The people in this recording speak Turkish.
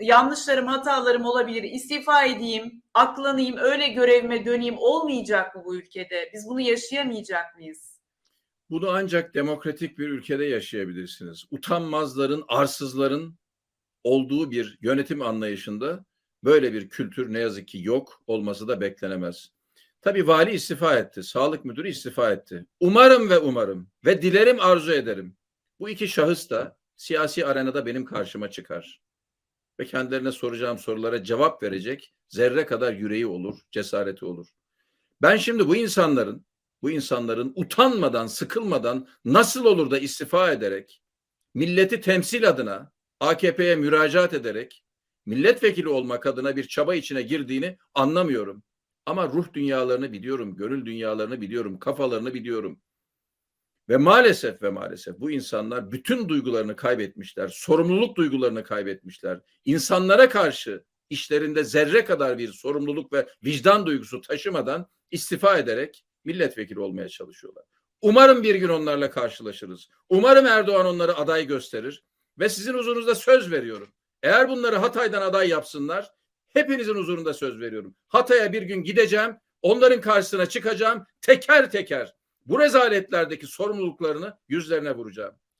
yanlışlarım, hatalarım olabilir. İstifa edeyim, aklanayım, öyle görevime döneyim olmayacak mı bu ülkede? Biz bunu yaşayamayacak mıyız? Bunu ancak demokratik bir ülkede yaşayabilirsiniz. Utanmazların, arsızların olduğu bir yönetim anlayışında böyle bir kültür ne yazık ki yok, olması da beklenemez. Tabii vali istifa etti, sağlık müdürü istifa etti. Umarım ve umarım ve dilerim arzu ederim. Bu iki şahıs da siyasi arenada benim karşıma çıkar. Ve kendilerine soracağım sorulara cevap verecek zerre kadar yüreği olur, cesareti olur. Ben şimdi bu insanların, bu insanların utanmadan, sıkılmadan nasıl olur da istifa ederek, milleti temsil adına AKP'ye müracaat ederek milletvekili olmak adına bir çaba içine girdiğini anlamıyorum. Ama ruh dünyalarını biliyorum, gönül dünyalarını biliyorum, kafalarını biliyorum. Ve maalesef ve maalesef bu insanlar bütün duygularını kaybetmişler, sorumluluk duygularını kaybetmişler. İnsanlara karşı işlerinde zerre kadar bir sorumluluk ve vicdan duygusu taşımadan istifa ederek milletvekili olmaya çalışıyorlar. Umarım bir gün onlarla karşılaşırız. Umarım Erdoğan onları aday gösterir ve sizin huzurunuzda söz veriyorum. Eğer bunları Hatay'dan aday yapsınlar, hepinizin huzurunda söz veriyorum. Hatay'a bir gün gideceğim, onların karşısına çıkacağım, teker teker bu rezaletlerdeki sorumluluklarını yüzlerine vuracağım.